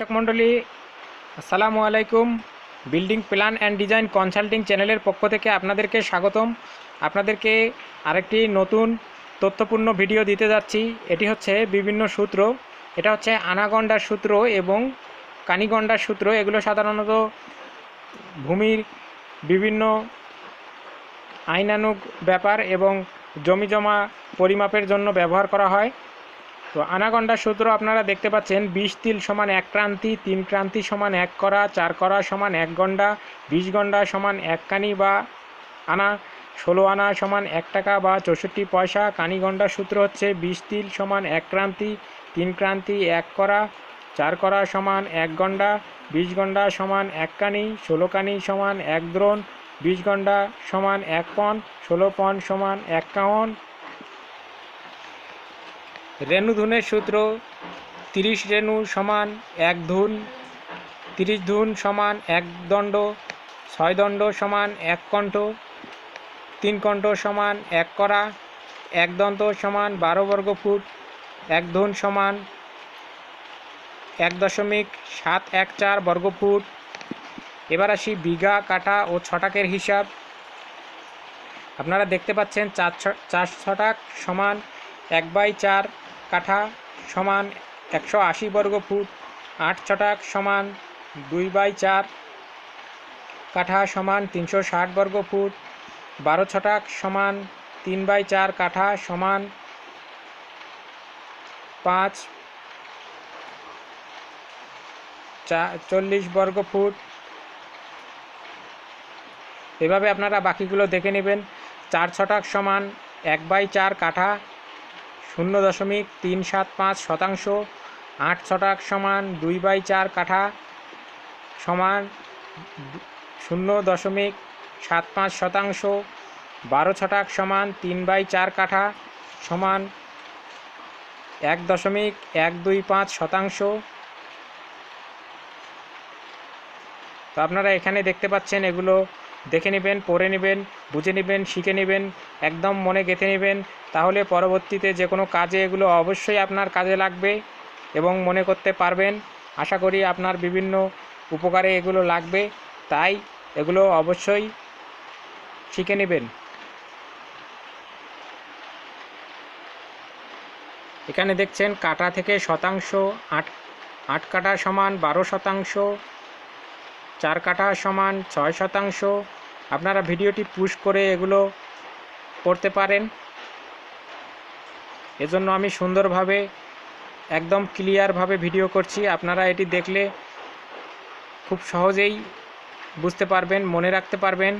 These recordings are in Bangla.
দর্শক মণ্ডলী, আসসালামু আলাইকুম। Building plan and design consulting চ্যানেলের পক্ষ থেকে আপনাদেরকে স্বাগতম। আপনাদেরকে আরেকটি নতুন তথ্যপূর্ণ ভিডিও দিতে যাচ্ছি। এটি হচ্ছে বিভিন্ন সূত্র। এটা হচ্ছে আনাগন্ডার সূত্র এবং কানিগন্ডার সূত্র। এগুলো সাধারণত ভূমির বিভিন্ন আইনানুগ ব্যাপার এবং জমি জমা পরিমাপের জন্য ব্যবহার করা হয়। তো আনাগন্ডার সূত্র আপনারা দেখতে পাচ্ছেন বিশ তিল সমান এক ক্রান্তি তিন ক্রান্তি সমান এক করা চার করা সমান এক গন্ডা বিশ গন্ডা সমান এক কানি বা আনা ষোলো আনা সমান এক টাকা বা চৌষট্টি পয়সা কানি গন্ডার সূত্র হচ্ছে বিশ তিল সমান এক ক্রান্তি তিন ক্রান্তি এক করা চার করা সমান এক গন্ডা বিশ গন্ডা সমান এক কানি ষোলো কানি সমান এক দ্রোণ বিশ গন্ডা সমান এক পন ষোলো পন সমান এক কাহন রেণু ধুনের সূত্র, তিরিশ রেণু সমান এক ধুন, তিরিশ ধুন সমান এক দণ্ড, ছয় দণ্ড সমান এক কণ্ঠ, তিন কণ্ঠ সমান এক করা, এক দন্ত সমান বারো বর্গ ফুট, এক ধুন সমান এক দশমিক সাত এক চার বর্গ ফুট। এবার আসি বিঘা, কাঠা ও ছটাকের হিসাব। আপনারা দেখতে পাচ্ছেন চার ছ, চার ছটাক সমান এক বাই চার কাঠা সমান একশো আশি বর্গ ফুট, আট ছটাক সমান দুই বাই চার, কাঠা সমান তিনশো ষাট বর্গ ফুট, বারো ছটাক সমান তিন বাই চার, কাঠা সমান পাঁচ চল্লিশ বর্গ ফুট। এভাবে আপনারা বাকিগুলো দেখে নেবেন। চার ছটাক সমান এক বাই চার, কাঠা শূন্য দশমিক তিন সাত পাঁচ শতাংশ। আট ছটাক সমান দুই বাই চার কাঠা সমান শূন্য দশমিক সাত পাঁচ শতাংশ। বারো ছটাক সমান তিন বাই চার কাঠা সমান এক দশমিক এক দুই পাঁচ শতাংশ। তো আপনারা এখানে দেখতে পাচ্ছেন এগুলো দেখে নেবেন, পড়ে নেবেন, বুঝে নেবেন, শিখে নেবেন, একদম মনে গেঁথে নেবেন। তাহলে পরবর্তীতে যে কোনো কাজে এগুলো অবশ্যই আপনার কাজে লাগবে এবং মনে করতে পারবেন। আশা করি আপনার বিভিন্ন উপকারে এগুলো লাগবে। তাই এগুলো অবশ্যই শিখে নেবেন। এখানে দেখছেন কাটা থেকে শতাংশ, আট আট কাটা সমান বারো শতাংশ চার কাঠা সমান ছয় শতাংশ। আপনারা ভিডিওটি পুশ করে এগুলো করতে পারেন। এজন্য আমি সুন্দরভাবে, একদম ক্লিয়ারভাবে ভিডিও করছি। আপনারা এটি দেখলে খুব সহজেই বুঝতে পারবেন, মনে রাখতে পারবেন।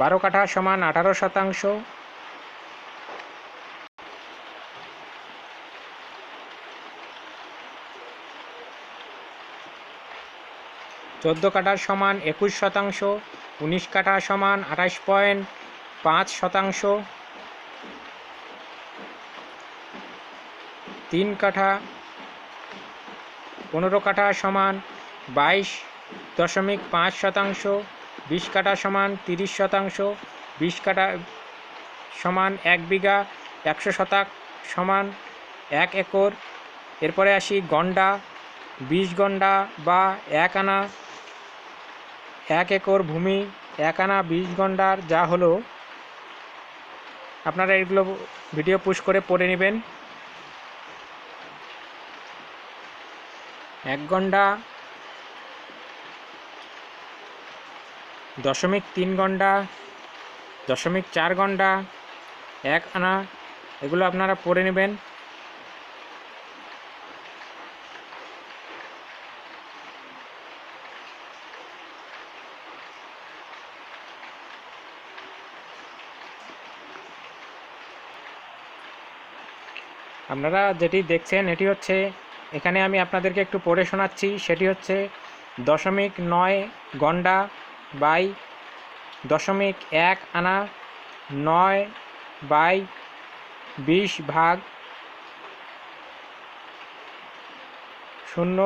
বারো কাঠা সমান আঠারো শতাংশ। চোদ্দ কাঠা সমান একুশ শতাংশ, উনিশ কাঠা সমান আঠাশ পয়েন্ট পাঁচ শতাংশ। তিন কাঠা, পনেরো কাঠা সমান বাইশ দশমিক পাঁচ শতাংশ, বিশ কাঠা সমান তিরিশ শতাংশ, বিশ কাঠা সমান এক বিঘা একশো শতাক সমান এক একর। এরপরে আসি গন্ডা, বিশ গন্ডা বা এক আনা। এক একর ভূমি, এক আনা বিশ গন্ডার, যা হলো। আপনারা এগুলো ভিডিও পুশ করে পড়ে নেবেন। এক গন্ডা, দশমিক তিন গন্ডা, দশমিক চার গন্ডা, এক আনা, এগুলো আপনারা পড়ে নেবেন। আপনারা যেটি দেখছেন, এটি হচ্ছে, এখানে আমি আপনাদেরকে একটু পড়ে শোনাচ্ছি, সেটি হচ্ছে দশমিক নয় গন্ডা বাই দশমিক এক আনা নয় বাই বিশ ভাগ শূন্য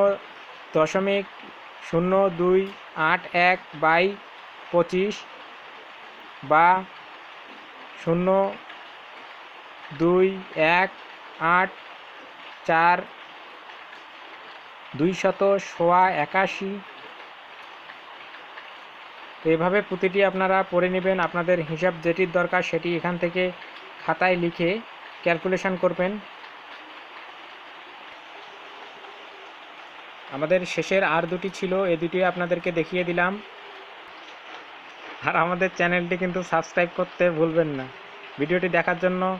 দশমিক শূন্য দুই আট এক বাই পঁচিশ বা শূন্য দুই এক আট, চার, দুই শত সোয়া একাশি। তো এভাবে প্রতিটি আপনারা পড়ে নেবেন। আপনাদের হিসাব যেটির দরকার সেটি এখান থেকে খাতায় লিখে ক্যালকুলেশন করবেন। আমাদের শেষের আর দুটি ছিল, এ দুটি আপনাদেরকে দেখিয়ে দিলাম। আর আমাদের চ্যানেলটি কিন্তু সাবস্ক্রাইব করতে ভুলবেন না। ভিডিওটি দেখার জন্য